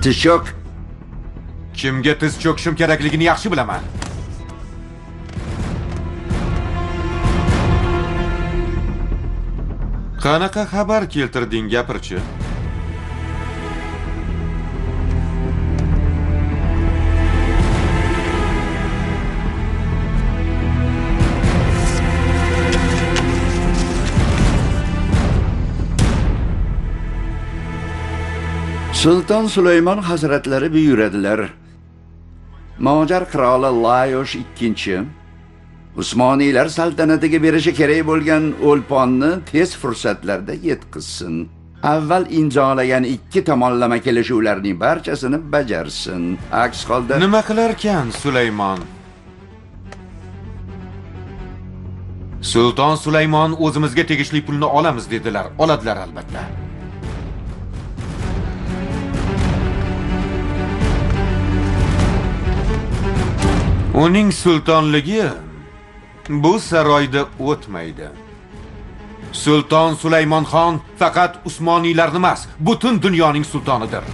tiz cho'k Kimga tiz cho'kishim kerakligini yaxshi bilaman. Qanaqa xabar keltirding gapirchi? Sulton sulaymon hazratlari buyuradilar mojar qiroli layosh ikkinchi usmoniylar saltanatiga berishi kerak bo'lgan o'lponni tez fursatlarda yetkazsin avval imzolagan ikki tomonlama kelishuvlarning barchasini bajarsin aks holda Nima qilarkan Sulaymon? Sulton Sulaymon o'zimizga tegishli pulni olamiz dedilar. Oladilar albatta. Uning sultonligi bu saroyda o'tmaydi. Sulton Sulaymon xon faqat Usmoniylarni emas, butun dunyoning sultonidir.